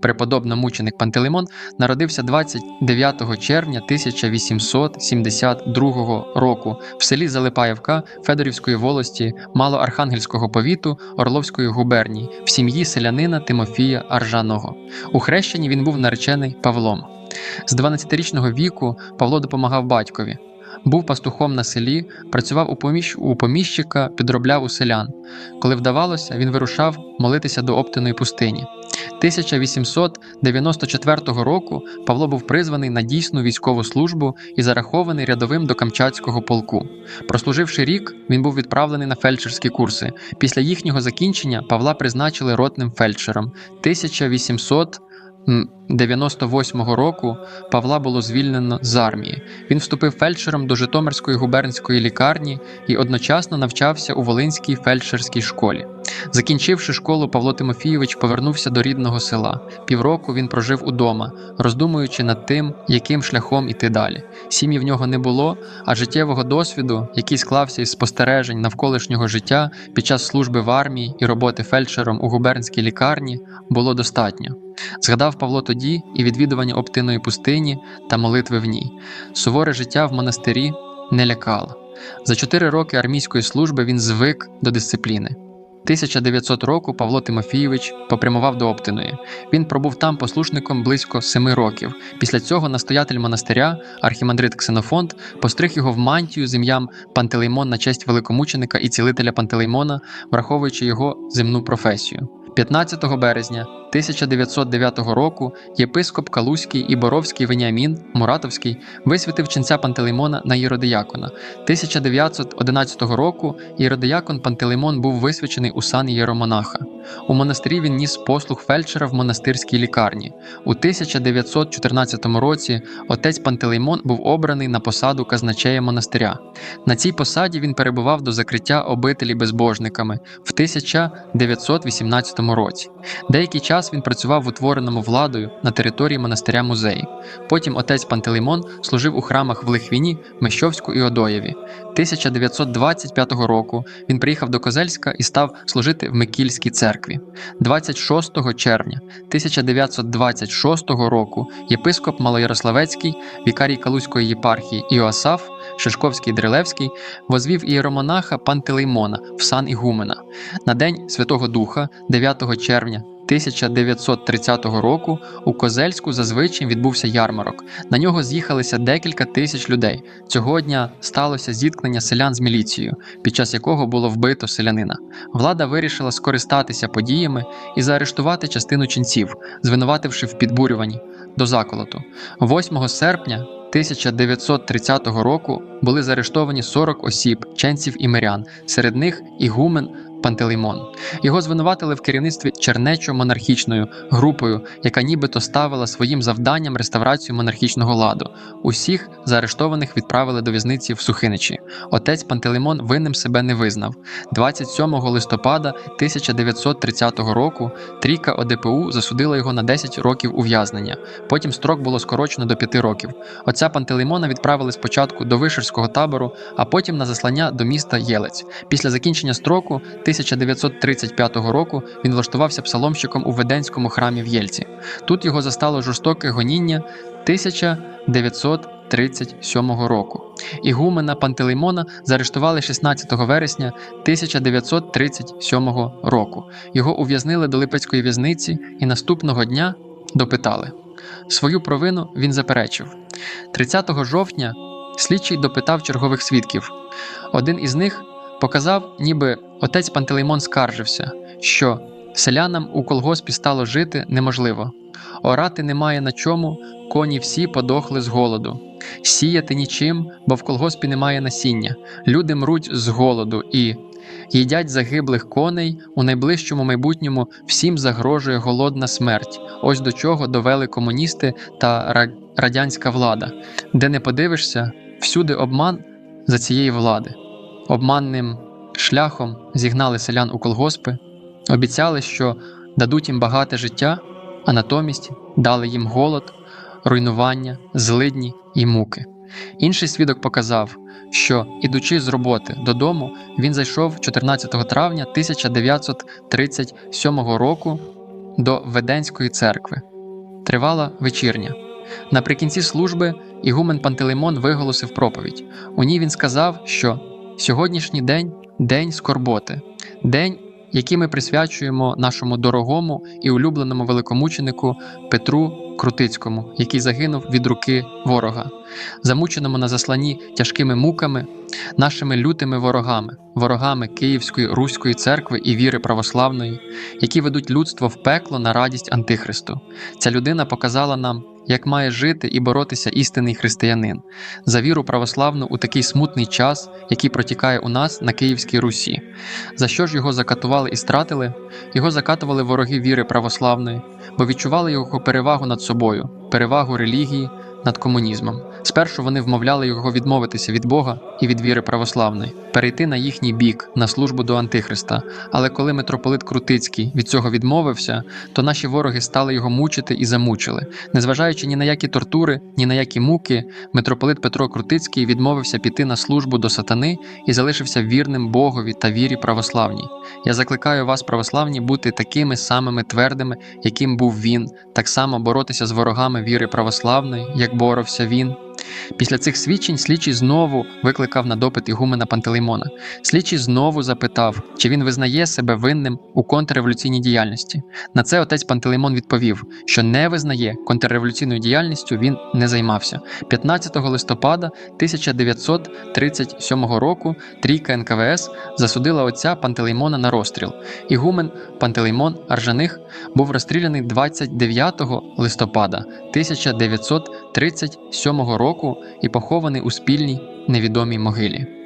преподобно-мученик Пантелеймон, народився 29 червня 1872 року в селі Залипаєвка Федорівської волості Малоархангельського повіту Орловської губернії в сім'ї селянина Тимофія Аржаного. У хрещенні він був наречений Павлом. З 12-річного віку Павло допомагав батькові. Був пастухом на селі, працював у, поміщ... у поміщика, підробляв у селян. Коли вдавалося, він вирушав молитися до Оптиної пустині. 1894 року Павло був призваний на дійсну військову службу і зарахований рядовим до Камчатського полку. Прослуживши рік, він був відправлений на фельдшерські курси. Після їхнього закінчення Павла призначили ротним фельдшером. 1800 98 року Павла було звільнено з армії. Він вступив фельдшером до Житомирської губернської лікарні і одночасно навчався у Волинській фельдшерській школі. Закінчивши школу, Павло Тимофійович повернувся до рідного села. Півроку він прожив удома, роздумуючи над тим, яким шляхом іти далі. Сім'ї в нього не було, а життєвого досвіду, який склався із спостережень навколишнього життя під час служби в армії і роботи фельдшером у губернській лікарні, було достатньо. Згадав Павло тоді і відвідування Оптиної пустині та молитви в ній. Суворе життя в монастирі не лякало. За чотири роки армійської служби він звик до дисципліни. 1900 року Павло Тимофійович попрямував до Оптиної. Він пробув там послушником близько семи років. Після цього настоятель монастиря, архімандрит Ксенофонт, постриг його в мантію з ім'ям Пантелеймон на честь великомученика і цілителя Пантелеймона, враховуючи його земну професію. 15 березня 1909 року єпископ Калузький і Боровський Веніамін Муратовський висвятив ченця Пантелеймона на єродиякона. 1911 року єродиякон Пантелеймон був висвячений у сан єромонаха. У монастирі він ніс послуг фельдшера в монастирській лікарні. У 1914 році отець Пантелеймон був обраний на посаду казначея монастиря. На цій посаді він перебував до закриття обителі безбожниками в 1918 році. Деякий час він працював в утвореному владою на території монастиря музеї. Потім отець Пантелеймон служив у храмах в Лихвіні, Мещовську і Одоєві. 1925 року він приїхав до Козельська і став служити в Микільській церкві. 26 червня 1926 року єпископ Малоярославецький, вікарій Калузької єпархії Іоасаф, Шишковський Дрилевський возвів ієромонаха Пантелеймона в сан Ігумена. На День Святого Духа, 9 червня 1930 року у Козельську зазвичай відбувся ярмарок. На нього з'їхалися декілька тисяч людей. Цього дня сталося зіткнення селян з міліцією, під час якого було вбито селянина. Влада вирішила скористатися подіями і заарештувати частину ченців, звинувативши в підбурюванні до заколоту. 8 серпня 1930 року були заарештовані 40 осіб, ченців і мирян, серед них ігумен Пантелеймон. Його звинуватили в керівництві чернечо-монархічною групою, яка нібито ставила своїм завданням реставрацію монархічного ладу. Усіх заарештованих відправили до в'язниці в Сухиничі. Отець Пантелеймон винним себе не визнав. 27 листопада 1930 року трійка ОДПУ засудила його на 10 років ув'язнення. Потім строк було скорочено до 5 років. Отця Пантелеймона відправили спочатку до Вишерського табору, а потім на заслання до міста Єлець. Після закінчення строку 1935 року він влаштувався псаломщиком у Веденському храмі в Єльці. Тут його застало жорстоке гоніння 1937 року. Ігумена Пантелеймона заарештували 16 вересня 1937 року. Його ув'язнили до Липецької в'язниці і наступного дня допитали. Свою провину він заперечив. 30 жовтня слідчий допитав чергових свідків. Один із них показав, ніби отець Пантелеймон скаржився, що селянам у колгоспі стало жити неможливо. Орати немає на чому, коні всі подохли з голоду. Сіяти нічим, бо в колгоспі немає насіння. Люди мруть з голоду і їдять загиблих коней. У найближчому майбутньому всім загрожує голодна смерть. Ось до чого довели комуністи та радянська влада, де не подивишся, всюди обман за цієї влади. Обманним шляхом зігнали селян у колгоспи, обіцяли, що дадуть їм багате життя, а натомість дали їм голод, руйнування, злидні і муки. Інший свідок показав, що, ідучи з роботи додому, він зайшов 14 травня 1937 року до Веденської церкви. тривала вечірня. Наприкінці служби Ігумен Пантелеймон виголосив проповідь. У ній він сказав, що сьогоднішній день день скорботи, день, який ми присвячуємо нашому дорогому і улюбленому великомученику Петру Крутицькому, який загинув від руки ворога, замученому на засланні тяжкими муками, нашими лютими ворогами, ворогами Київської Руської церкви і віри православної, які ведуть людство в пекло на радість Антихристу. Ця людина показала нам, як має жити і боротися істинний християнин за віру православну у такий смутний час, який протікає у нас на Київській Русі. За що ж його закатували і стратили? Його закатували вороги віри православної, бо відчували його перевагу над собою, перевагу релігії над комунізмом. Спершу вони вмовляли його відмовитися від Бога і від віри православної, перейти на їхній бік, на службу до Антихриста. Але коли митрополит Крутицький від цього відмовився, то наші вороги стали його мучити і замучили. Незважаючи ні на які тортури, ні на які муки, митрополит Петро Крутицький відмовився піти на службу до сатани і залишився вірним Богові та вірі православній. Я закликаю вас, православні, бути такими самими твердими, яким був він, так само боротися з ворогами віри православної, як боровся він. Після цих свідчень слідчий знову викликав на допит Ігумена Пантелеймона. Слідчий знову запитав, чи він визнає себе винним у контрреволюційній діяльності. На це отець Пантелеймон відповів, що не визнає контрреволюційною діяльністю він не займався. 15 листопада 1937 року трійка НКВС засудила отця Пантелеймона на розстріл. Ігумен Пантелеймон Аржаних був розстріляний 29 листопада 1937 року і похований у спільній невідомій могилі.